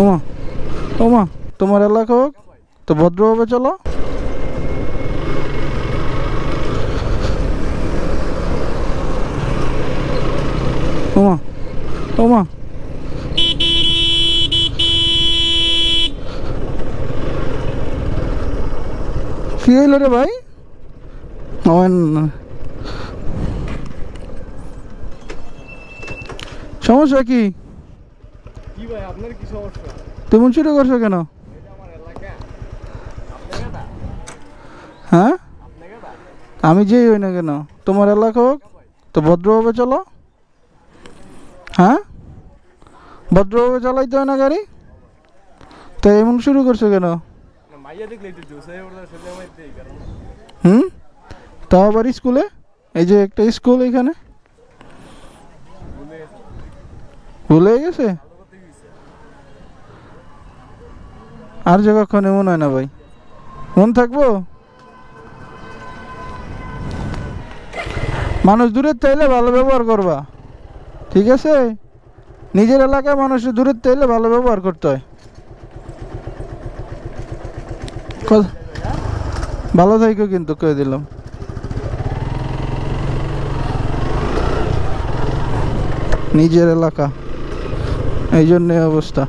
ওমা ওমা, তোমার এলাকা হোক, তো ভদ্রভাবে চলো। ওমা ওমা। কি হইল রে ভাই? সমস্যা কি? কি ভাই আপনার কি সমস্যা? তেমন শুরু করছ কেন? হ্যাঁ? আমি যেই হই না কেন? তোমার এলাকা হোক তো ভদ্রভাবে চলো। হ্যাঁ? ভদ্রভাবে চালাইতে হয় না গাড়ি? তো এমন শুরু করছ কেন? হুম? তাও আবার স্কুলে? এই যে একটা স্কুল এখানে? ভুলে গেছে? আর যে কখন এমন হয় না ভাই। মন থাকব? মানুষ দূরের চাইলে ভালো ব্যবহার করবা। ঠিক আছে? নিজের এলাকায় মানুষের দূরের চাইলে ভালো ব্যবহার করতে হয়। ভালো থাইকো কিন্তু, কয়ে দিলাম। নিজের এলাকা। এই জন্য অবস্থা।